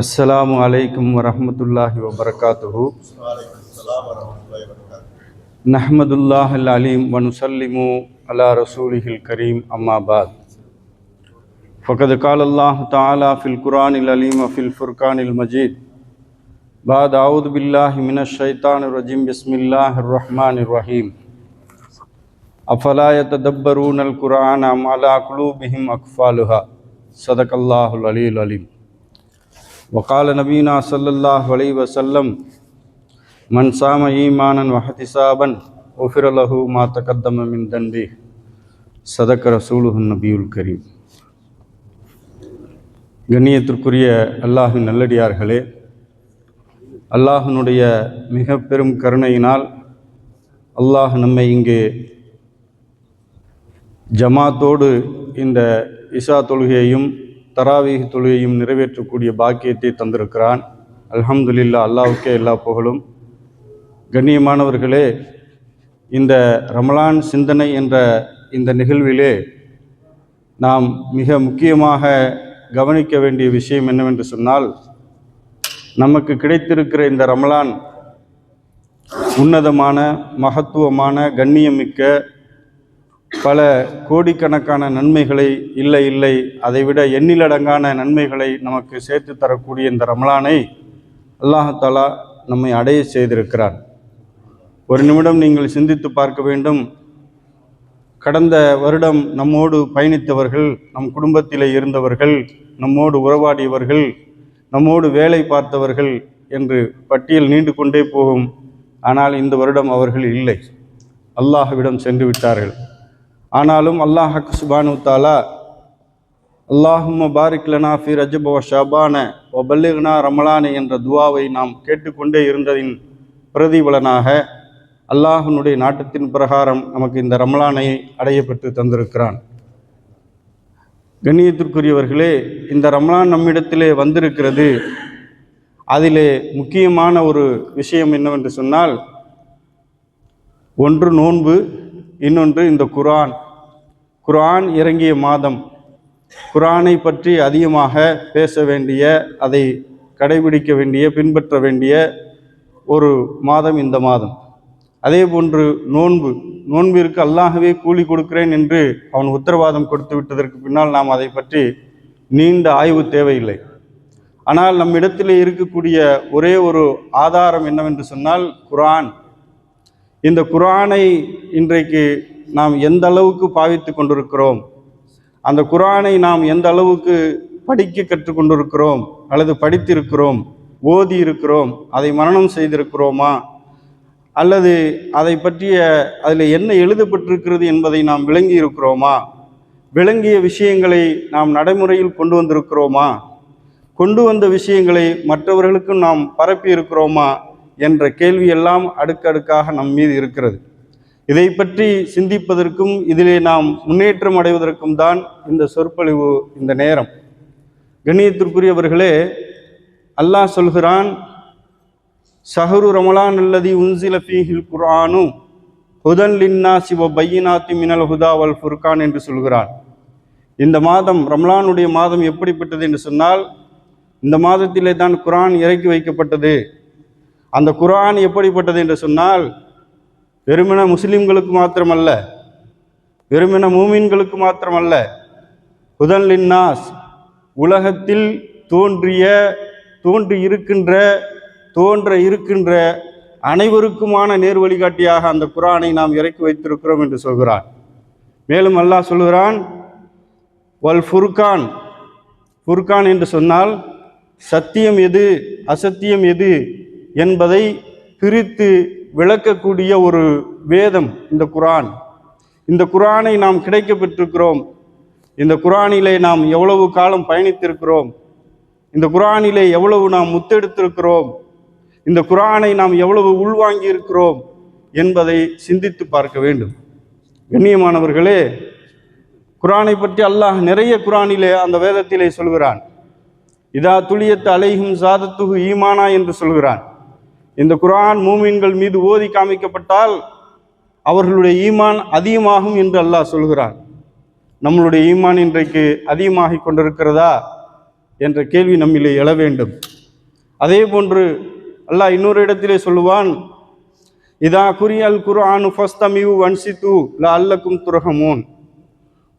అస్సలం అయికం వరహమతుల్లాహి వబర్కాతు నహమదుల్లాహ్ అలీం వనుసల్లిము అలా రసూలిహిల్ కరీం అమ్మాబాద్ فقد قال الله تعالى في القرآن العليم وفي الفرقان المجيد بعد أعوذ بالله من الشيطان الرجيم بسم الله الرحمن الرحيم. أفلا يتدبرون القرآن أم على قلوبهم أقفالها؟ صدق الله العلي العليم. وقال نبينا صلى الله عليه وسلم من صام إيمانا واحتسابا غفر له ما تقدم من ذنبه صدق رسوله النبي الكريم கண்ணியத்திற்குரிய அல்லாஹின் நல்லடியார்களே அல்லாஹினுடைய மிக பெரும் கருணையினால் அல்லாஹ் நம்மை இங்கே ஜமாத்தோடு இந்த இசா தொழுகையையும் தராவீஹ் தொழுகையும் நிறைவேற்றக்கூடிய பாக்கியத்தை தந்திருக்கிறான். அல்ஹம்துலில்லா அல்லாவுக்கே எல்லா புகழும். கண்ணியமானவர்களே இந்த ரமலான் சிந்தனை என்ற இந்த நிகழ்விலே நாம் மிக முக்கியமாக கவனிக்க வேண்டிய விஷயம் என்னவென்று சொன்னால் நமக்கு கிடைத்திருக்கிற இந்த ரமலான் உன்னதமான மகத்துவமான கண்ணியமிக்க பல கோடிக்கணக்கான நன்மைகளை இல்லை இல்லை அதைவிட எண்ணிலடங்கான நன்மைகளை நமக்கு சேர்த்து தரக்கூடிய இந்த ரமலானை அல்லாஹாலா நம்மை அடைய செய்திருக்கிறார். ஒரு நிமிடம் நீங்கள் சிந்தித்து பார்க்க வேண்டும். கடந்த வருடம் நம்மோடு பயணித்தவர்கள் நம் குடும்பத்தில் இருந்தவர்கள் நம்மோடு உறவாடியவர்கள் நம்மோடு வேலை பார்த்தவர்கள் என்று பட்டியல் நீண்டு கொண்டே போகும். ஆனால் இந்த வருடம் அவர்கள் இல்லை. அல்லாஹ்விடம் சென்று விட்டார்கள். ஆனாலும் அல்லாஹ் சுபானு தாலா அல்லாஹும்ம பாரிக் ஃபி ரஜப ஷபான ஷாபான பல்லிகனா ரமலானே என்ற துவாவை நாம் கேட்டுக்கொண்டே இருந்ததின் பிரதிபலனாக அல்லாஹனுடைய நாட்டத்தின் பிரகாரம் நமக்கு இந்த ரமலானை அடையப்பட்டு தந்திருக்கிறான். கண்ணியத்திற்குரியவர்களே இந்த ரமலான் நம்மிடத்திலே வந்திருக்கிறது. அதிலே முக்கியமான ஒரு விஷயம் என்னவென்று சொன்னால் ஒன்று நோன்பு இன்னொன்று இந்த குரான். குரான் இறங்கிய மாதம் குரானை பற்றி அதிகமாக பேச வேண்டிய அதை கடைபிடிக்க வேண்டிய பின்பற்ற வேண்டிய ஒரு மாதம் இந்த மாதம். அதே போன்று நோன்பு. நோன்பிற்கு அல்லாகவே கூலி கொடுக்கிறேன் என்று அவன் உத்தரவாதம் கொடுத்து விட்டதற்கு பின்னால் நாம் அதை பற்றி நீண்ட ஆய்வு தேவையில்லை. ஆனால் நம்மிடத்தில் இருக்கக்கூடிய ஒரே ஒரு ஆதாரம் என்னவென்று சொன்னால் குரான். இந்த குரானை இன்றைக்கு நாம் எந்த அளவுக்கு பாவித்து கொண்டிருக்கிறோம்? அந்த குரானை நாம் எந்த அளவுக்கு படிக்க கற்றுக்கொண்டிருக்கிறோம்? அல்லது படித்திருக்கிறோம்? ஓதி இருக்கிறோம் அதை மரணம் செய்திருக்கிறோமா? அல்லது அதை பற்றிய அதில் என்ன எழுதப்பட்டிருக்கிறது என்பதை நாம் விளங்கி இருக்கிறோமா? விளங்கிய விஷயங்களை நாம் நடைமுறையில் கொண்டு வந்திருக்கிறோமா? கொண்டு வந்த விஷயங்களை மற்றவர்களுக்கும் நாம் பரப்பி இருக்கிறோமா என்ற கேள்வியெல்லாம் அடுக்கடுக்காக நம் மீது இருக்கிறது. இதை பற்றி சிந்திப்பதற்கும் இதிலே நாம் முன்னேற்றம் அடைவதற்கும் தான் இந்த சொற்பொழிவு இந்த நேரம். கண்ணியத்திற்குரியவர்களே அல்லாஹ் சொல்கிறான் சஹரு ரமலான் அல்லதி உன்சில ஃபீஹில் குரானு ஹுதன் லின்னா சிவ பையினாத்தி மினல் ஹுதா வல் ஃபுர்கான் என்று சொல்கிறான். இந்த மாதம் ரமலானுடைய மாதம் எப்படிப்பட்டது என்று சொன்னால் இந்த மாதத்திலே தான் குரான் இறக்கி வைக்கப்பட்டது. அந்த குரான் எப்படிப்பட்டது என்று சொன்னால் வெறுமன முஸ்லிம்களுக்கு மாத்திரமல்ல வெறுமன மூமின்களுக்கு மாத்திரமல்ல புதன் லின்னாஸ் உலகத்தில் தோன்றிய தோன்றி இருக்கின்ற தோன்ற இருக்கின்ற அனைவருக்குமான நேர் வழிகாட்டியாக அந்த குரானை நாம் இறக்கி வைத்திருக்கிறோம் என்று சொல்கிறான். மேலும் அல்லாஹ் சொல்கிறான் வல் ஃபுர்கான். ஃபுர்கான் என்று சொன்னால் சத்தியம் எது அசத்தியம் எது என்பதை பிரித்து விளக்கக்கூடிய ஒரு வேதம் இந்த குரான். இந்த குரானை நாம் கிடைக்க பெற்றிருக்கிறோம். இந்த குரானிலே நாம் எவ்வளவு காலம் பயணித்திருக்கிறோம். இந்த குரானிலே எவ்வளவு நாம் முத்தெடுத்திருக்கிறோம். இந்த குரானை நாம் எவ்வளவு உள்வாங்கி இருக்கிறோம் என்பதை சிந்தித்து பார்க்க வேண்டும். கண்ணியமானவர்களே குரானை பற்றி அல்லாஹ் நிறைய குரானிலே அந்த வேதத்திலே சொல்கிறான். இதா துளியத்து அலைகும் சாதத்துகு ஈமானா என்று சொல்கிறான். இந்த குரான் மூமின்கள் மீது ஓதி காமிக்கப்பட்டால் அவர்களுடைய ஈமான் அதிகமாகும் என்று அல்லாஹ் சொல்கிறான். நம்மளுடைய ஈமான் இன்றைக்கு அதிகமாகிக் கொண்டிருக்கிறதா என்ற கேள்வி நம்மிலே எழ வேண்டும். அதே போன்று அல்லாஹ் இன்னொரு இடத்திலே சொல்லுவான் இதா குறியல் குரானு ஃபஸ்தமியு வன்சித்து ல அல்லக்கும் துரகமூன்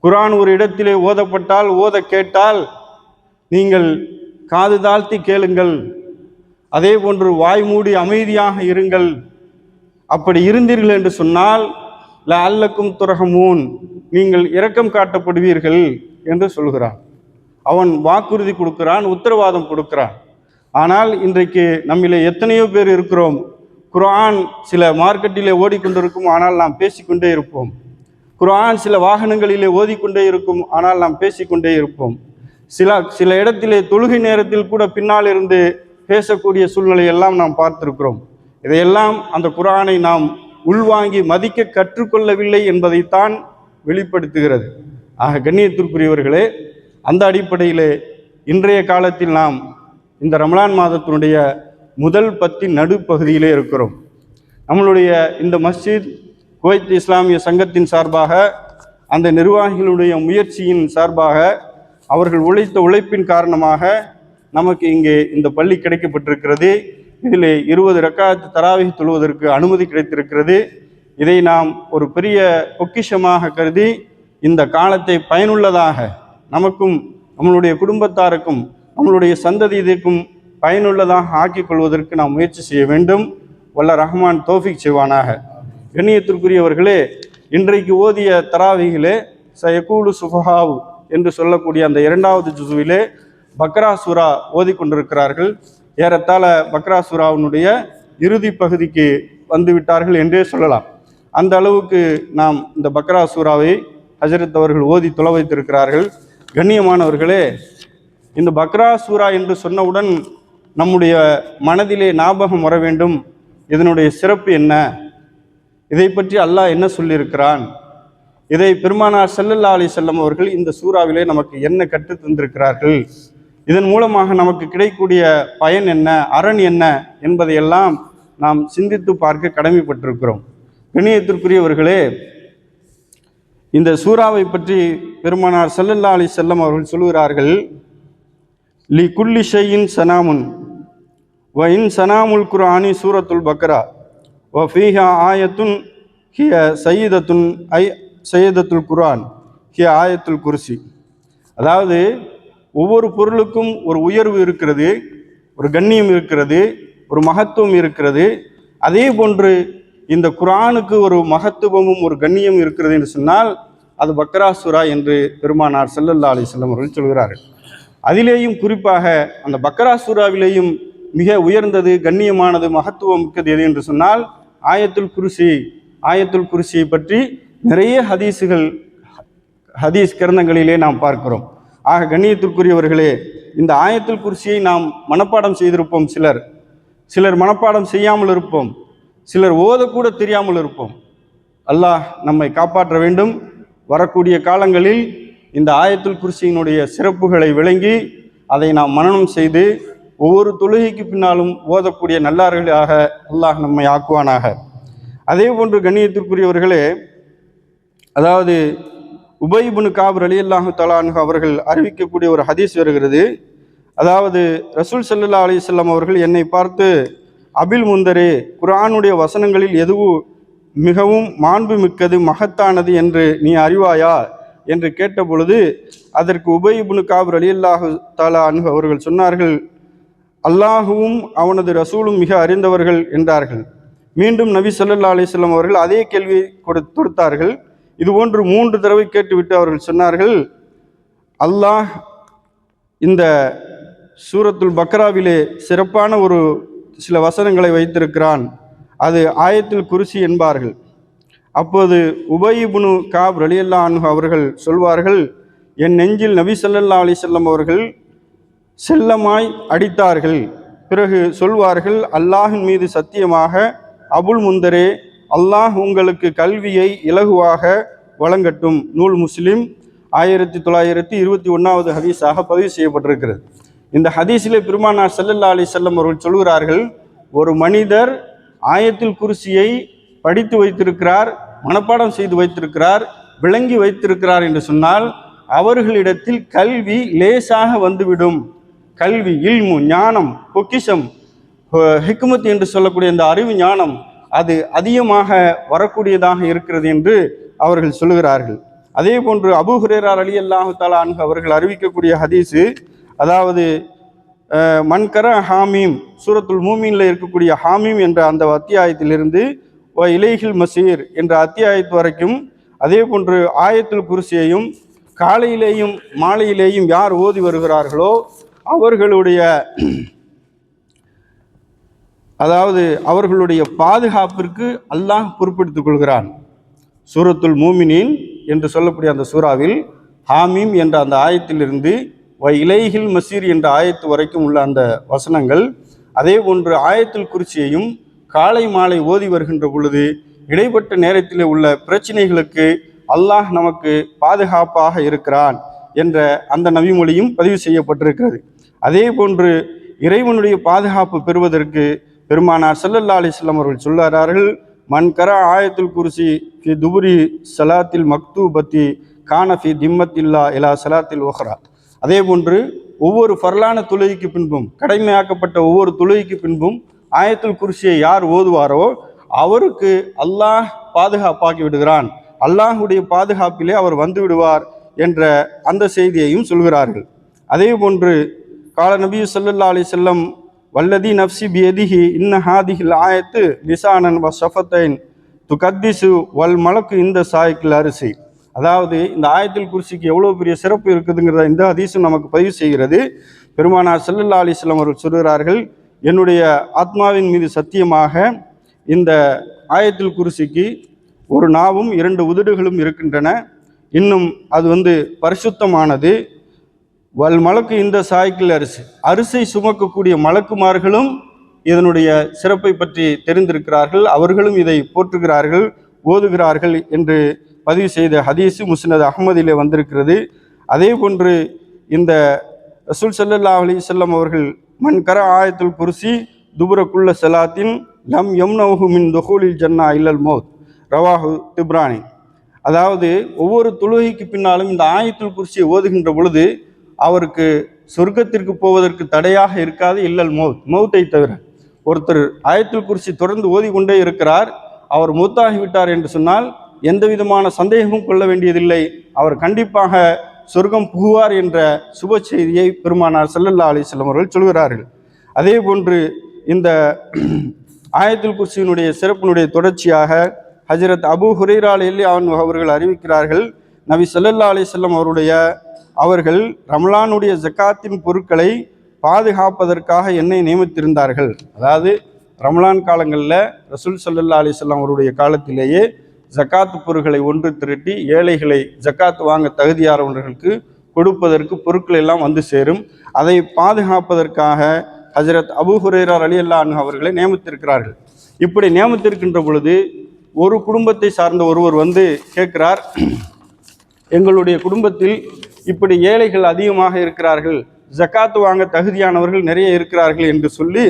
குர்ஆன் ஒரு இடத்திலே ஓதப்பட்டால் ஓத கேட்டால் நீங்கள் காது தாழ்த்தி கேளுங்கள் அதே போன்று வாய் மூடி அமைதியாக இருங்கள். அப்படி இருந்தீர்கள் என்று சொன்னால் ல அல்லக்கும் துரகமூன் நீங்கள் இரக்கம் காட்டப்படுவீர்கள் என்று சொல்கிறான். அவன் வாக்குறுதி கொடுக்கிறான் உத்தரவாதம் கொடுக்கிறான். ஆனால் இன்றைக்கு நம்மிலே எத்தனையோ பேர் இருக்கிறோம். குரான் சில மார்க்கெட்டிலே ஓடிக்கொண்டிருக்கும் ஆனால் நாம் பேசிக்கொண்டே இருப்போம். குர்ஆன் சில வாகனங்களிலே ஓதிக்கொண்டே இருக்கும் ஆனால் நாம் பேசிக்கொண்டே இருப்போம். சில சில இடத்திலே தொழுகை நேரத்தில் கூட பின்னால் இருந்து பேசக்கூடிய சூழ்நிலையெல்லாம் நாம் பார்த்திருக்கிறோம். இதையெல்லாம் அந்த குரானை நாம் உள்வாங்கி மதிக்க கற்றுக்கொள்ளவில்லை என்பதைத்தான் வெளிப்படுத்துகிறது. ஆக கண்ணியத்திற்குரியவர்களே அந்த அடிப்படையிலே இன்றைய காலத்தில் நாம் இந்த ரமலான் மாதத்தினுடைய முதல் பத்தின் நடுப்பகுதியிலே இருக்கிறோம். நம்மளுடைய இந்த மஸ்ஜித் குவைத் இஸ்லாமிய சங்கத்தின் சார்பாக அந்த நிர்வாகிகளுடைய முயற்சியின் சார்பாக அவர்கள் உழைத்த உழைப்பின் காரணமாக நமக்கு இங்கே இந்த பள்ளி கிடைக்கப்பட்டிருக்கிறது. இதில் இருபது ரக்காத்து தராவி தொழுவதற்கு அனுமதி கிடைத்திருக்கிறது. இதை நாம் ஒரு பெரிய பொக்கிஷமாக கருதி இந்த காலத்தை பயனுள்ளதாக நமக்கும் நம்மளுடைய குடும்பத்தாருக்கும் நம்மளுடைய சந்ததியருக்கும் பயனுள்ளதாக ஆக்கிக் கொள்வதற்கு நாம் முயற்சி செய்ய வேண்டும். வல்ல ரஹ்மான் தோஃபிக் செய்வானாக. கண்ணியத்திற்குரியவர்களே இன்றைக்கு ஓதிய தராவிகளே சயகூலு சுஃபஹாவு என்று சொல்லக்கூடிய அந்த இரண்டாவது ஜுசுவிலே பக்ரா சூரா ஓதிக்கொண்டிருக்கிறார்கள். ஏறத்தாழ பக்ரா சூராவினுடைய இறுதி பகுதிக்கு வந்துவிட்டார்கள் என்றே சொல்லலாம். அந்த அளவுக்கு நாம் இந்த பக்ரா சூராவை ஹஜரத் அவர்கள் ஓதி தொலை வைத்திருக்கிறார்கள். கண்ணியமானவர்களே இந்த பக்ரா சூரா என்று சொன்னவுடன் நம்முடைய மனதிலே ஞாபகம் வர வேண்டும். இதனுடைய சிறப்பு என்ன? இதை பற்றி அல்லாஹ் என்ன சொல்லியிருக்கிறான்? இதை பெருமானார் செல்லல்லா அலி செல்லம் அவர்கள் இந்த சூறாவிலே நமக்கு என்ன கற்றுத் தந்திருக்கிறார்கள்? இதன் மூலமாக நமக்கு கிடைக்கக்கூடிய பயன் என்ன அரண் என்ன என்பதையெல்லாம் நாம் சிந்தித்து பார்க்க கடமைப்பட்டிருக்கிறோம். கணியத்திற்குரியவர்களே இந்த சூறாவை பற்றி பெருமானார் ஸல்லல்லாஹு அலி செல்லம் அவர்கள் சொல்கிறார்கள் லி குல்லி ஷையின் சனாமுன் வ இன் சனாமுல் குர்ஆனி சூரத்துல் பக்ரா வ ஃபீஹா ஆயத்துன் ஹிய சையீதத்துன் ஐ சையீதத்துல் குரான் ஹிய ஆயத்துல் குர்சி. அதாவது ஒவ்வொரு பொருளுக்கும் ஒரு உயர்வு இருக்கிறது ஒரு கண்ணியம் இருக்கிறது ஒரு மகத்துவம் இருக்கிறது. அதே போன்று இந்த குரானுக்கு ஒரு மகத்துவமும் ஒரு கண்ணியம் இருக்கிறது என்று சொன்னால் அது பக்ராசுரா என்று பெருமானார் செல்லல்லா அலைஹி வஸல்லம் அவர்கள் சொல்கிறார்கள். அதிலேயும் குறிப்பாக அந்த பக்ராசுராவிலேயும் மிக உயர்ந்தது கண்ணியமானது மகத்துவம் மிக்கது எது என்று சொன்னால் ஆயத்துல் குருசி ஆயத்துல் குருசியை பற்றி நிறைய ஹதீஸுகள் ஹதீஸ் கிரந்தங்களிலே நாம் பார்க்கிறோம். ஆக கண்ணியத்திற்குரியவர்களே இந்த ஆயத்தில் குர்சியை நாம் மனப்பாடம் செய்திருப்போம் சிலர். சிலர் மனப்பாடம் செய்யாமல் இருப்போம். சிலர் ஓதக்கூட தெரியாமல் இருப்போம். அல்லாஹ் நம்மை காப்பாற்ற வேண்டும். வரக்கூடிய காலங்களில் இந்த ஆயத்துல் குர்சியினுடைய சிறப்புகளை விளங்கி அதை நாம் மனனம் செய்து ஒவ்வொரு தொழுகைக்கு பின்னாலும் ஓதக்கூடிய நல்லார்களாக அல்லாஹ் நம்மை ஆக்குவானாக. அதே போன்று கண்ணியத்திற்குரியவர்களே அதாவது உபைபுனு காபர் அலி அல்லாஹு தலானு அவர்கள் அறிவிக்கக்கூடிய ஒரு ஹதீஸ் வருகிறது. அதாவது ரசூல் சல்லா அலிசல்லாம் அவர்கள் என்னை பார்த்து அபில் முந்தரே குரானுடைய வசனங்களில் எதுவும் மிகவும் மாண்பு மிக்கது மகத்தானது என்று நீ அறிவாயா? என்று கேட்டபொழுது அதற்கு உபைபுனு காபர் அலி அல்லாஹு தாலா அன்ஹு அவர்கள் சொன்னார்கள் அல்லாஹுவும் அவனது ரசூலும் மிக அறிந்தவர்கள் என்றார்கள். மீண்டும் நபி சொல்லல்லா அலிஸ்லாம் அவர்கள் அதே கேள்வி கொடு தொடுத்தார்கள். இதுபோன்று மூன்று தடவை கேட்டுவிட்டு அவர்கள் சொன்னார்கள் அல்லாஹ் இந்த சூரத்துல் பக்ராவிலே சிறப்பான ஒரு சில வசனங்களை வைத்திருக்கிறான். அது ஆயத்தில் குருசி என்பார்கள். அப்போது உபயிபுனு காப் ரலியல்லா அன்ஹு அவர்கள் சொல்வார்கள் என் நெஞ்சில் நபி சல்லல்லா அலைஹி அவர்கள் செல்லமாய் அடித்தார்கள். பிறகு சொல்வார்கள் அல்லாஹின் மீது சத்தியமாக அபுல் முந்தரே அல்லாஹ் உங்களுக்கு கல்வியை இலகுவாக வழங்கட்டும். நூல் முஸ்லிம் ஆயிரத்தி தொள்ளாயிரத்தி இருபத்தி ஒன்றாவது ஹதீஸாக பதிவு செய்யப்பட்டிருக்கிறது. இந்த ஹதீஸிலே பெருமானார் ஸல்லல்லாஹு அலி செல்லம் அவர்கள் சொல்கிறார்கள் ஒரு மனிதர் ஆயத்தில் குருசியை படித்து வைத்திருக்கிறார் மனப்பாடம் செய்து வைத்திருக்கிறார் விளங்கி வைத்திருக்கிறார் என்று சொன்னால் அவர்களிடத்தில் கல்வி லேசாக வந்துவிடும். கல்வி இல்மு ஞானம் பொக்கிஷம் ஹிக்மத் என்று சொல்லக்கூடிய இந்த அறிவு ஞானம் அது அதிகமாக வரக்கூடியதாக இருக்கிறது என்று அவர்கள் சொல்லுகிறார்கள். அதே போன்று அபூ ஹுரேரார் அலி அல்லாஹு தாலா அன்ஹு அவர்கள் அறிவிக்கக்கூடிய ஹதீஸு அதாவது மன்கர ஹாமீம் சூரத்துல் மூமீனில் இருக்கக்கூடிய ஹாமீம் என்ற அந்த அத்தியாயத்திலிருந்து வ இலைஹில் மசீர் என்ற அத்தியாயத்து வரைக்கும் அதே போன்று ஆயத்துல் குருசியையும் காலையிலேயும் மாலையிலேயும் யார் ஓதி வருகிறார்களோ அவர்களுடைய அதாவது அவர்களுடைய பாதுகாப்பிற்கு அல்லாஹ் பொறுப்பெடுத்துக் கொள்கிறான். சூரத்துல் மூமினின் என்று சொல்லக்கூடிய அந்த சூறாவில் ஹாமீம் என்ற அந்த ஆயத்திலிருந்து வ இலைஹில் மசீர் என்ற ஆயத்து வரைக்கும் உள்ள அந்த வசனங்கள் அதே போன்று ஆயத்தில் குறிச்சியையும் காலை மாலை ஓதி வருகின்ற பொழுது இடைப்பட்ட நேரத்தில் உள்ள பிரச்சனைகளுக்கு அல்லாஹ் நமக்கு பாதுகாப்பாக இருக்கிறான் என்ற அந்த நவிமொழியும் பதிவு செய்யப்பட்டிருக்கிறது. அதே போன்று இறைவனுடைய பாதுகாப்பு பெறுவதற்கு பெருமானார் ஸல்லல்லாஹு அலிஸ்லாம் அவர்கள் சொல்லுகிறார்கள் மன்கரா ஆயத்துல் குருசி ஃபி துபுரி சலாத்தில் மக்தூபத்தி கான ஃபி திம்மத்தில்லா இலா சலாத்தில் ஓஹரா அதே போன்று ஒவ்வொரு ஃபர்லான தொழுகைக்கு பின்பும் கடமையாக்கப்பட்ட ஒவ்வொரு தொழுகைக்கு பின்பும் ஆயத்துல் குருசியை யார் ஓதுவாரோ அவருக்கு அல்லாஹ் பாதுகாப்பாக்கி விடுகிறான். அல்லாஹுடைய பாதுகாப்பிலே அவர் வந்து விடுவார் என்ற அந்த செய்தியையும் சொல்கிறார்கள். அதே போன்று கால நபி சொல்லல்லா அலி செல்லம் வல்லதி நப்சி பியதிஹி இன்ன ஹாதிஹில் ஆயத்து லிசானன் வ சஃபத்தைன் துகத்திசு வல் மலக்கு இந்த சாய்க்கில் அரிசி. அதாவது இந்த ஆயத்தில் குர்சிக்கு எவ்வளோ பெரிய சிறப்பு இருக்குதுங்கிறத இந்த ஹதீஸும் நமக்கு பதிவு செய்கிறது. பெருமானார் ஸல்லல்லாஹு அலைஹி அவர்கள் சொல்கிறார்கள் என்னுடைய ஆத்மாவின் மீது சத்தியமாக இந்த ஆயத்தில் குர்சிக்கு ஒரு நாவும் இரண்டு உதடுகளும் இருக்கின்றன. இன்னும் அது வந்து பரிசுத்தமானது. வல் மலக்கு இந்த சாய்க்கில் அரிசி. அரிசை சுமக்கக்கூடிய மலக்குமார்களும் இதனுடைய சிறப்பை பற்றி தெரிந்திருக்கிறார்கள். அவர்களும் இதை போற்றுகிறார்கள் ஓதுகிறார்கள் என்று பதிவு செய்த ஹதீஸு முஸ்னத் அகமதிலே வந்திருக்கிறது. அதே போன்று இந்த ரசூல் ஸல்லல்லாஹு அலி செல்லம் அவர்கள் மண்கர ஆயத்துல் குருசி துபுரக்குள்ள சலாத்தின் லம் யம்னஹு மின் துஹூலில் ஜன்னா இல்லல் மௌத். ரவாஹு திப்ரானி. அதாவது ஒவ்வொரு தொழுகைக்கு பின்னாலும் இந்த ஆயத்துல் குருசியை ஓதுகின்ற பொழுது அவருக்கு சொர்க்கத்திற்கு போவதற்கு தடையாக இருக்காது இல்லல் மௌத். மௌத்தை தவிர ஒருத்தர் ஆயத்தில் குறிச்சி தொடர்ந்து ஓதிக்கொண்டே இருக்கிறார். அவர் மூத்தாகிவிட்டார் என்று சொன்னால் எந்த விதமான சந்தேகமும் கொள்ள வேண்டியதில்லை. அவர் கண்டிப்பாக சொர்க்கம் புகுவார் என்ற சுப செய்தியை பெருமானார் செல்லல்லா அலிசல்லம் அவர்கள் சொல்கிறார்கள். அதே போன்று இந்த ஆயத்தில் குர்சியினுடைய சிறப்பினுடைய தொடர்ச்சியாக ஹஜரத் அபு ஹுரைரா அலி அவர்கள் அறிவிக்கிறார்கள். நபி செல்லல்லா அலிசல்லம் அவருடைய அவர்கள் ரம்லானுடைய ஜக்காத்தின் பொருட்களை பாதுகாப்பதற்காக என்னை நியமித்திருந்தார்கள். அதாவது ரம்லான் காலங்களில் ரசூல் சல்லா அலிசல்லாம் அவருடைய காலத்திலேயே ஜக்காத்து பொருட்களை ஒன்று திரட்டி ஏழைகளை ஜக்காத் வாங்க தகுதியானவர்களுக்கு கொடுப்பதற்கு பொருட்கள் எல்லாம் வந்து சேரும். அதை பாதுகாப்பதற்காக ஹஜரத் அபு ஹுரேரார் அலி அல்லாஹ் அவர்களை நியமித்திருக்கிறார்கள். இப்படி நியமித்திருக்கின்ற பொழுது ஒரு குடும்பத்தை சார்ந்த ஒருவர் வந்து கேட்கிறார் எங்களுடைய குடும்பத்தில் இப்படி ஏழைகள் அதிகமாக இருக்கிறார்கள் ஜக்காத்து வாங்க தகுதியானவர்கள் நிறைய இருக்கிறார்கள் என்று சொல்லி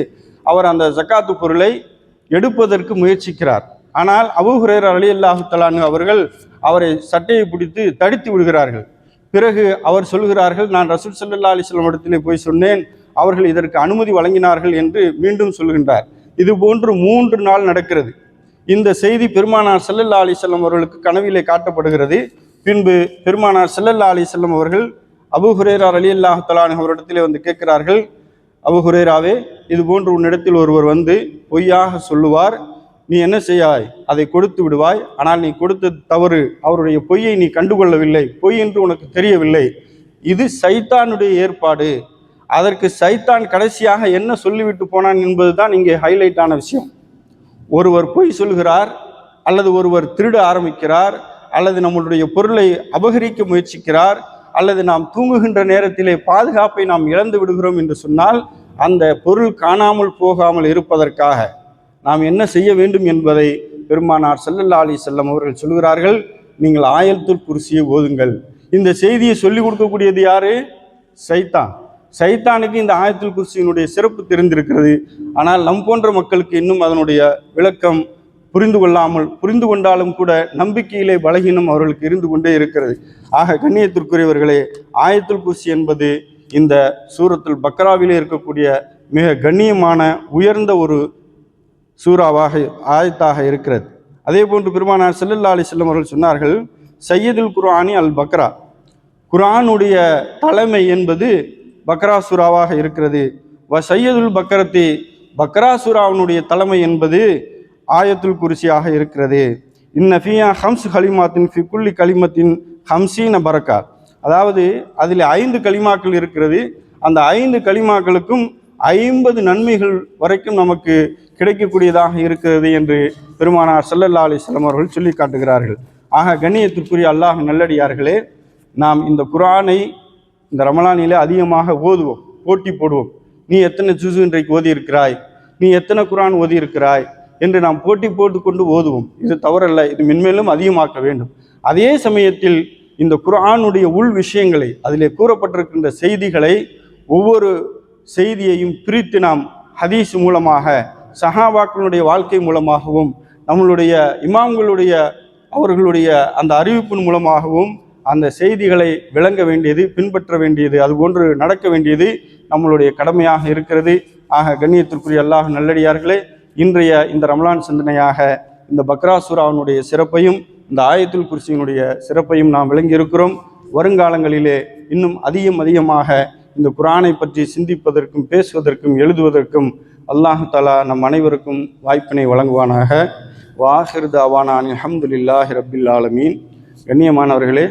அவர் அந்த ஜக்காத்து பொருளை எடுப்பதற்கு முயற்சிக்கிறார். ஆனால் அபுஹுரேர் அலி அல்லாஹு தலானு அவர்கள் அவரை சட்டையை பிடித்து தடுத்து விடுகிறார்கள். பிறகு அவர் சொல்கிறார்கள் நான் ரசூல் சல்லா அலைஹி இடத்திலே போய் சொன்னேன் அவர்கள் இதற்கு அனுமதி வழங்கினார்கள் என்று மீண்டும் சொல்கின்றார். இது போன்று மூன்று நாள் நடக்கிறது. இந்த செய்தி பெருமானார் சல்லல்லா அலிசல்லம் அவர்களுக்கு கனவிலே காட்டப்படுகிறது. பின்பு பெருமானார் செல்லல்லா அலி செல்லம் அவர்கள் அபூ ஹுரைரா ரலியல்லாஹு தஆலா அவரிடத்திலே வந்து கேட்கிறார்கள் அபு ஹுரேராவே இது போன்று உன்னிடத்தில் ஒருவர் வந்து பொய்யாக சொல்லுவார். நீ என்ன செய்யாய்? அதை கொடுத்து விடுவாய். ஆனால் நீ கொடுத்த தவறு. அவருடைய பொய்யை நீ கண்டுகொள்ளவில்லை. பொய் என்று உனக்கு தெரியவில்லை. இது சைத்தானுடைய ஏற்பாடு. அதற்கு சைத்தான் கடைசியாக என்ன சொல்லிவிட்டு போனான் என்பதுதான் இங்கே ஹைலைட்டான விஷயம். ஒருவர் பொய் சொல்கிறார் அல்லது ஒருவர் திருட ஆரம்பிக்கிறார். அல்லது நம்மளுடைய பொருளை அபகரிக்க முயற்சிக்கிறார் அல்லது நாம் தூங்குகின்ற நேரத்திலே பாதுகாப்பை நாம் இழந்து விடுகிறோம் என்று சொன்னால் அந்த பொருள் காணாமல் போகாமல் இருப்பதற்காக நாம் என்ன செய்ய வேண்டும் என்பதை பெருமானார் செல்லல்லா அலி செல்லம் அவர்கள் சொல்கிறார்கள். நீங்கள் ஆயத்துல் குருசியை ஓதுங்கள். இந்த செய்தியை சொல்லிக் கொடுக்கக்கூடியது யாரு? சைத்தான். சைத்தானுக்கு இந்த ஆயத்துல் குர்சியினுடைய சிறப்பு தெரிந்திருக்கிறது. ஆனால் நம் போன்ற மக்களுக்கு இன்னும் அதனுடைய விளக்கம் புரிந்து கொள்ளாமல் புரிந்து கொண்டாலும் கூட நம்பிக்கையிலே பலகீனம் அவர்களுக்கு இருந்து கொண்டே இருக்கிறது. ஆக கண்ணியத்திற்குரியவர்களே ஆயத்துல் குசி என்பது இந்த சூரத்தில் பக்ராவிலே இருக்கக்கூடிய மிக கண்ணியமான உயர்ந்த ஒரு சூறாவாக ஆயத்தாக இருக்கிறது. அதே போன்று பெருமானார் செல்லல்லா அலி செல்லம் அவர்கள் சொன்னார்கள் சையதுல் குர்ஆனி அல் பக்ரா. குரானுடைய தலைமை என்பது பக்ரா சூறாவாக இருக்கிறது. வ சையதுல் பக்ரத்தி பக்ரா சூறாவினுடைய தலைமை என்பது ஆயத்துல் குர்சியாக இருக்கிறது. இன்ன ஃபியா ஹம்ஸ் கலிமாத்தின் ஃபிகுல்லி கலிமத்தின் ஹம்சீன பரக்கா. அதாவது அதில் ஐந்து கலிமாக்கள் இருக்கிறது. அந்த ஐந்து கலிமாக்களுக்கும் ஐம்பது நன்மைகள் வரைக்கும் நமக்கு கிடைக்கக்கூடியதாக இருக்கிறது என்று பெருமானார் சல்லல்லா அலைஹி அவர்கள் சொல்லி காட்டுகிறார்கள். ஆக கண்ணியத்திற்குரிய அல்லாஹ் நல்லடியார்களே நாம் இந்த குரானை இந்த ரமலானிலே அதிகமாக ஓதுவோம் போட்டி போடுவோம். நீ எத்தனை ஜூசு இன்றைக்கு ஓதி இருக்கிறாய் நீ எத்தனை குரான் ஓதி இருக்கிறாய் என்று நாம் போட்டி போட்டுக்கொண்டு ஓதுவோம். இது தவறல்ல இது மென்மேலும் அதிகமாக்க வேண்டும். அதே சமயத்தில் இந்த குரானுடைய உள் விஷயங்களை அதிலே கூறப்பட்டிருக்கின்ற செய்திகளை ஒவ்வொரு செய்தியையும் பிரித்து நாம் ஹதீஸ் மூலமாக சஹாபாக்களுடைய வாழ்க்கை மூலமாகவும் நம்மளுடைய இமாம்களுடைய அவர்களுடைய அந்த அறிவிப்பின் மூலமாகவும் அந்த செய்திகளை விளங்க வேண்டியது பின்பற்ற வேண்டியது அதுபோன்று நடக்க வேண்டியது நம்மளுடைய கடமையாக இருக்கிறது. ஆக கண்ணியத்திற்குரிய அல்லாஹ் நல்லடியார்களே இன்றைய இந்த ரமலான் சிந்தனையாக இந்த பக்ராசுராவினுடைய சிறப்பையும் இந்த ஆயத்துல் குர்சியினுடைய சிறப்பையும் நாம் விளங்கியிருக்கிறோம். வருங்காலங்களிலே இன்னும் அதிகம் அதிகமாக இந்த குரானை பற்றி சிந்திப்பதற்கும் பேசுவதற்கும் எழுதுவதற்கும் அல்லாஹ் தலா நம் அனைவருக்கும் வாய்ப்பினை வழங்குவானாக. வாஹிர் தாவானான் அல்ஹம்துலில்லாஹி ரப்பில் ஆலமீன். கண்ணியமானவர்களே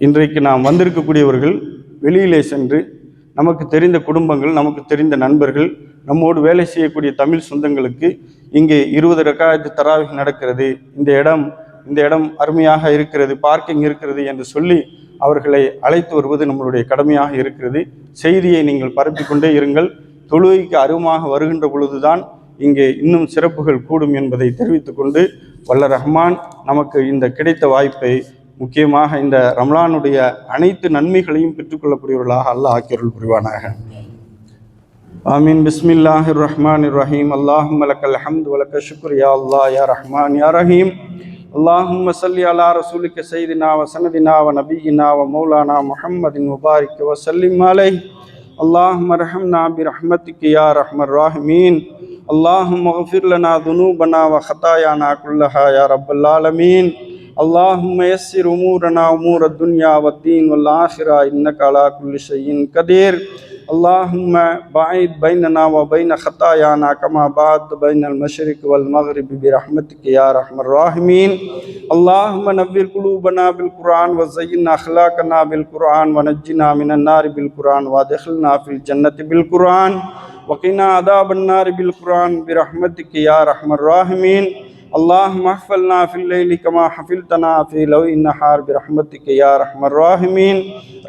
இன்றைக்கு நாம் வந்திருக்கக்கூடியவர்கள் வெளியிலே சென்று நமக்கு தெரிந்த குடும்பங்கள் நமக்கு தெரிந்த நண்பர்கள் நம்மோடு வேலை செய்யக்கூடிய தமிழ் சொந்தங்களுக்கு இங்கே இருபது ரக்காயத்து தராவி நடக்கிறது. இந்த இடம் இந்த இடம் அருமையாக இருக்கிறது பார்க்கிங் இருக்கிறது என்று சொல்லி அவர்களை அழைத்து வருவது நம்மளுடைய கடமையாக இருக்கிறது. செய்தியை நீங்கள் பரப்பிக்கொண்டே இருங்கள். தொழுகைக்கு அருவமாக வருகின்ற பொழுதுதான் இங்கே இன்னும் சிறப்புகள் கூடும் என்பதை தெரிவித்துக்கொண்டு வல்ல ரஹ்மான் நமக்கு இந்த கிடைத்த வாய்ப்பை முக்கியமாக இந்த ரம்லானுடைய அனைத்து நன்மைகளையும் பெற்றுக்கொள்ளக்கூடியவர்களாக அல்லாஹ் ஆக்கியருள் புரிவானாக. بسم আমিন বিসমিল্লাহ রহমান রহিম আল্লাহ আলহামদ শুক্র ইয়া আল্লাহ ইয়া রহমান ইয়া রহিম اللهم صل على رسولك سيدنا وسندنا ونبينا ومولانا محمد مبارك وسلم عليه. اللهم رحمنا برحمتك يا رحم الراحمين. اللهم اغفر لنا ذنوبنا وخطايانا كلها يا رب العالمين. اللهم يسر أمورنا امور الدنيا والدين والآخرة إنك على كل شيء قدير. اللهم باعد بيننا وبين خطايانا كما بعد بين المشرق والمغرب برحمتك يا ارحم الراحمين. اللهم نبر قلوبنا بالقرآن وزين أخلاقنا بالقرآن ونجنا من النار بالقرآن وادخلنا في الجنة بالقرآن. وقنا عذاب النار بالقرآن برحمتك يا ارحم الراحمين. اللهم احفظنا في الليل كما حفظتنا في لو النهار برحمتك يا ارحم الراحمين.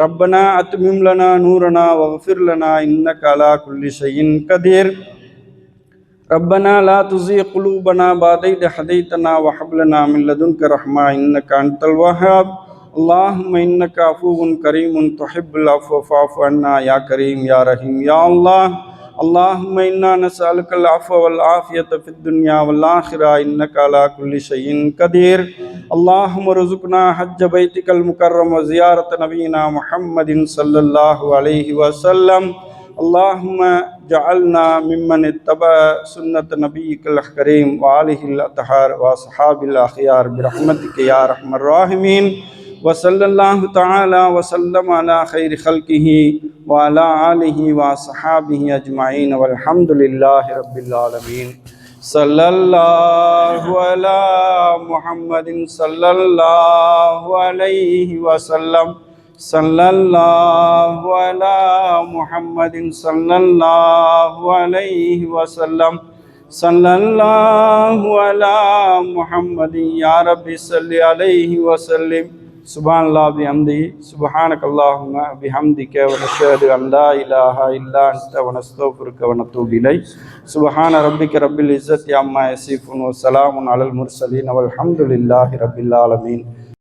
ربنا أتمم لنا نورنا واغفر لنا إنك على كل شيء قدير. ربنا لا تزغ قلوبنا بعد إذ هديتنا وهب لنا من لدنك رحمة إنك أنت الوهاب. اللهم إنك عفو كريم تحب العفو فاعف عنا يا كريم يا رحيم يا الله. اللهم إنا نسألك العفو والعافية في الدنيا والآخرة إنك على كل شيء قدير. اللهم ارزقنا حج بيتك المكرم وزيارة نبينا محمد صلى الله عليه وسلم. اللهم جعلنا ممن اتبع سنة نبيك الكريم وآله الأطهار وأصحاب الأخيار برحمتك يا أرحم الراحمين. وصلى الله تعالى وسلم على خير خلقه وعلى آله وصحابه أجمعين والحمد لله رب العالمين. صلى الله على محمد صلى الله عليه وسلم. صلى الله على محمد صلى الله عليه وسلم. صلى الله على محمد يا رب صل عليه وسلم. سبحان الله بحمده سبحانك اللهم بحمدك ونشهد ان لا اله الا انت ونستغفرك ونتوب اليك سبحان ربك رب العزه عما يصفون وسلام على المرسلين والحمد لله رب العالمين